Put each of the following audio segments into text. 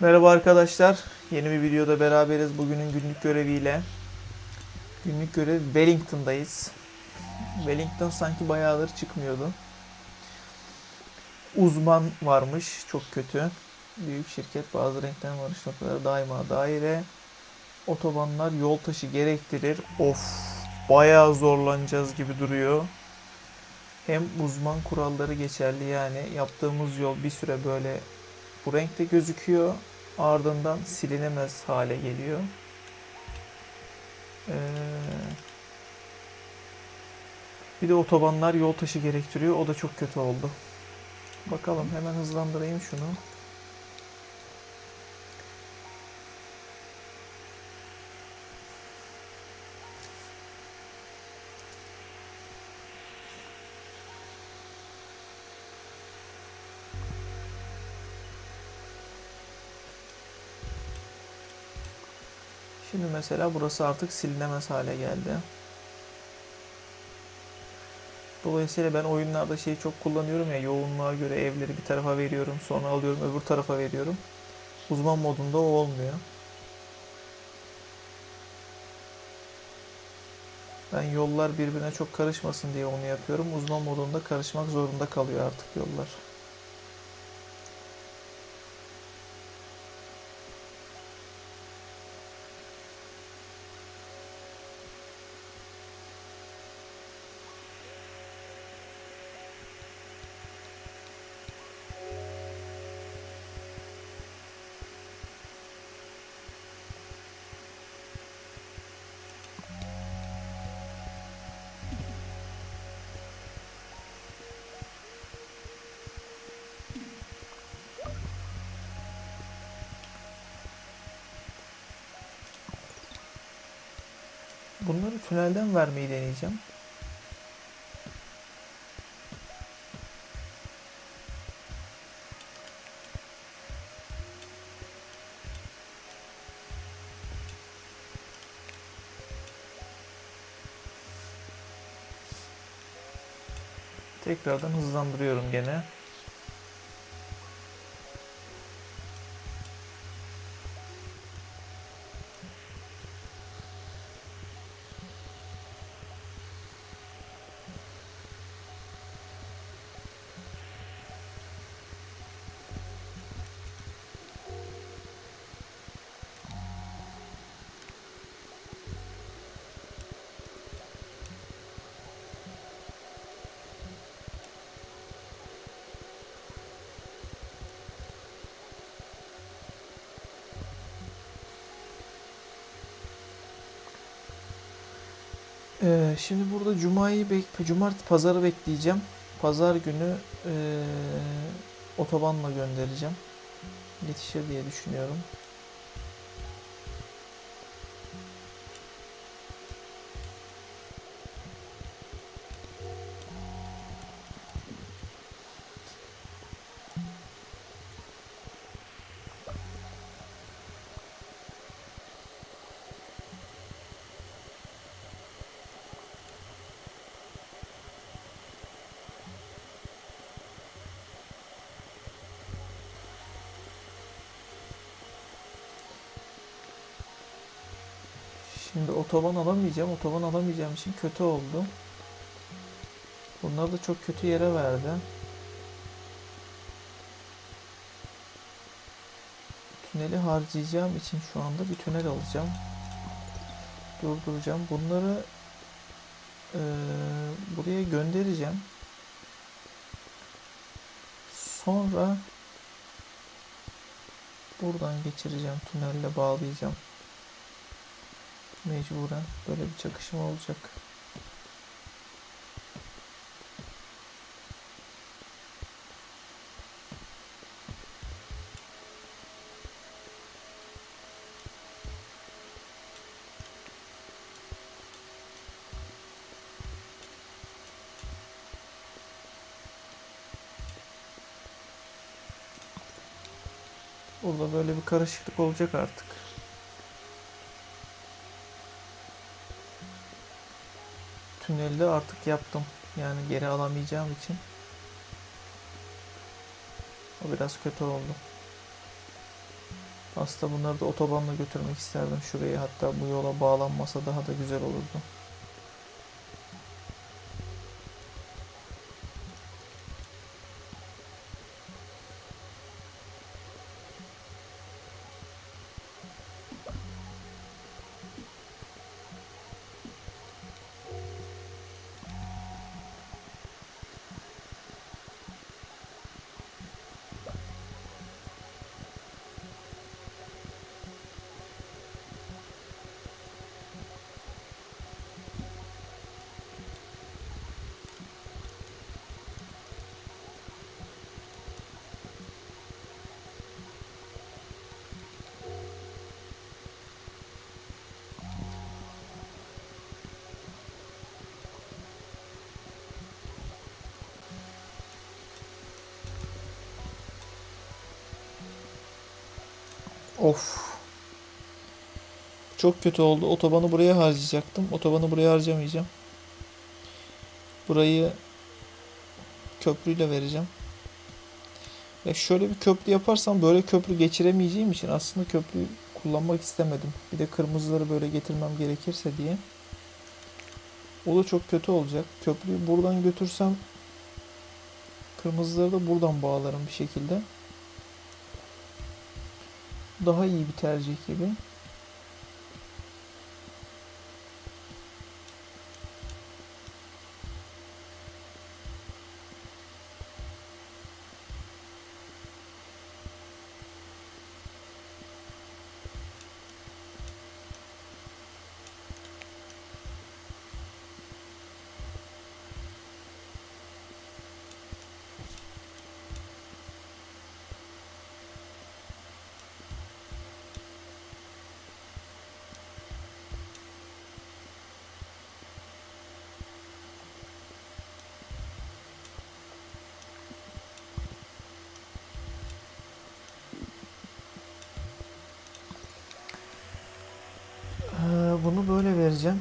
Merhaba arkadaşlar. Yeni bir videoda beraberiz bugünün günlük göreviyle. Günlük görev Wellington'dayız. Wellington sanki bayağıdır çıkmıyordu. Uzman varmış, çok kötü. Büyük şirket bazı renkten varış noktaları daima daire. Otobanlar yol taşı gerektirir. Of, bayağı zorlanacağız gibi duruyor. Hem uzman kuralları geçerli yani yaptığımız yol bir süre böyle bu renkte gözüküyor. Ardından silinemez hale geliyor. Ee, bir de otobanlar yol taşı gerektiriyor. O da çok kötü oldu. Bakalım hemen hızlandırayım şunu. Şimdi mesela burası artık silinemez hale geldi. Dolayısıyla ben oyunlarda şeyi çok kullanıyorum ya yoğunluğa göre evleri bir tarafa veriyorum sonra alıyorum öbür tarafa veriyorum. Uzman modunda o olmuyor. Ben yollar birbirine çok karışmasın diye onu yapıyorum. Uzman modunda karışmak zorunda kalıyor artık yollar. Bunları tünelden vermeyi deneyeceğim. Tekrardan hızlandırıyorum gene. Ee, şimdi burada Cuma'yı bek Cumartesi Pazarı bekleyeceğim. Pazar günü ee, otobanla göndereceğim. Yetişir diye düşünüyorum. Şimdi otoban alamayacağım. Otoban alamayacağım için kötü oldu. Bunlar da çok kötü yere verdi. Tüneli harcayacağım için şu anda bir tünel alacağım. Durduracağım. Bunları eee, buraya göndereceğim. Sonra buradan geçireceğim. Tünelle bağlayacağım. Mecburen böyle bir çakışma olacak. Burada böyle bir karışıklık olacak artık. Tünelde artık yaptım. Yani geri alamayacağım için. O biraz kötü oldu. Aslında bunları da otobanla götürmek isterdim şuraya. Hatta bu yola bağlanmasa daha da güzel olurdu. Of. Çok kötü oldu. Otobanı buraya harcayacaktım. Otobanı buraya harcamayacağım. Burayı köprüyle vereceğim. Ve şöyle bir köprü yaparsam böyle köprü geçiremeyeceğim için aslında köprüyü kullanmak istemedim. Bir de kırmızıları böyle getirmem gerekirse diye. O da çok kötü olacak. Köprüyü buradan götürsem kırmızıları da buradan bağlarım bir şekilde. Daha iyi bir tercih gibi. Ee, bunu böyle vereceğim.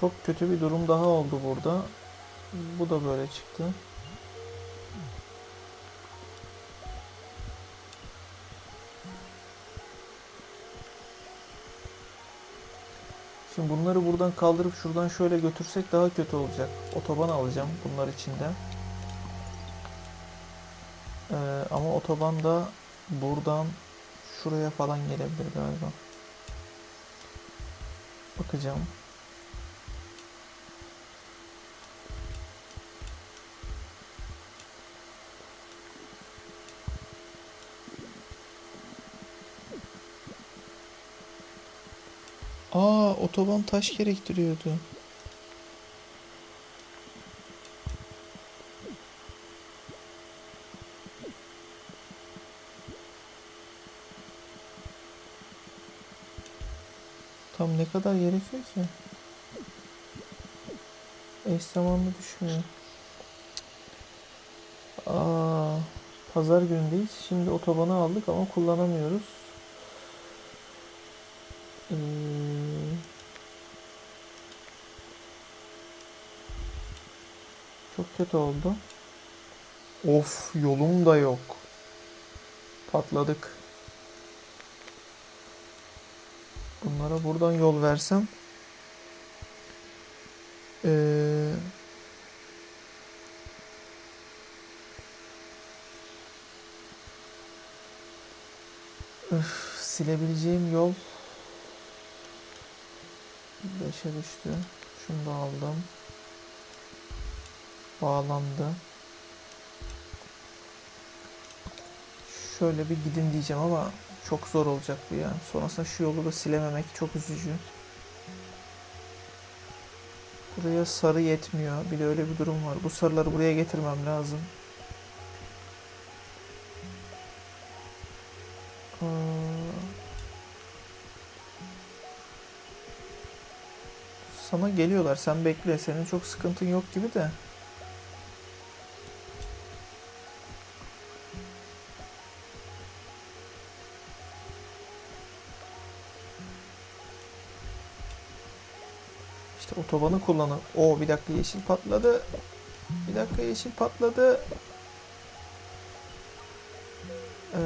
Çok kötü bir durum daha oldu burada. Bu da böyle çıktı. Şimdi bunları buradan kaldırıp şuradan şöyle götürsek daha kötü olacak. Otoban alacağım bunlar içinde. Ee, ama otoban da buradan şuraya falan gelebilir galiba. Bakacağım. Aa, otoban taş gerektiriyordu. Tam ne kadar gerekiyor ki? Eş zamanlı düşmüyor. Aa, pazar günündeyiz. Şimdi otobanı aldık ama kullanamıyoruz. Ee, kötü oldu. Of yolum da yok. Patladık. Bunlara buradan yol versem. Ee, öf, silebileceğim yol 5'e düştü. Şunu da aldım. Bağlandı. Şöyle bir gidin diyeceğim ama çok zor olacak bu ya. Sonrasında şu yolu da silememek çok üzücü. Buraya sarı yetmiyor. Bir de öyle bir durum var. Bu sarıları buraya getirmem lazım. Sana geliyorlar. Sen bekle. Senin çok sıkıntın yok gibi de. İşte otobanı kullanın. O bir dakika yeşil patladı. Bir dakika yeşil patladı. Ee,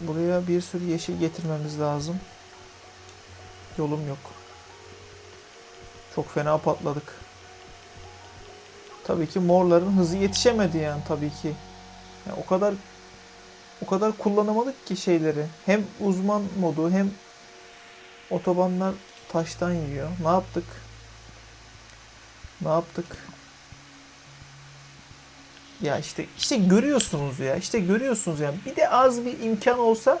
buraya bir sürü yeşil getirmemiz lazım. Yolum yok. Çok fena patladık. Tabii ki morların hızı yetişemedi yani tabii ki. Yani o kadar o kadar kullanamadık ki şeyleri. Hem uzman modu hem otobanlar taştan yiyor. Ne yaptık? Ne yaptık? Ya işte işte görüyorsunuz ya. İşte görüyorsunuz yani. Bir de az bir imkan olsa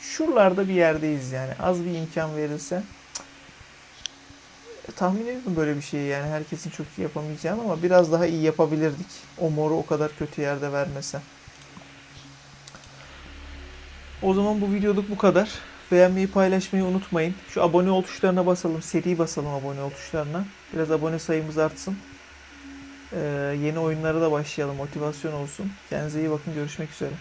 şuralarda bir yerdeyiz yani. Az bir imkan verilse. Cık. Tahmin ediyorum böyle bir şeyi yani. Herkesin çok iyi yapamayacağını ama biraz daha iyi yapabilirdik. O moru o kadar kötü yerde vermese. O zaman bu videoluk bu kadar. Beğenmeyi paylaşmayı unutmayın. Şu abone ol tuşlarına basalım. Seri basalım abone ol tuşlarına. Biraz abone sayımız artsın. Ee, yeni oyunlara da başlayalım. Motivasyon olsun. Kendinize iyi bakın. Görüşmek üzere.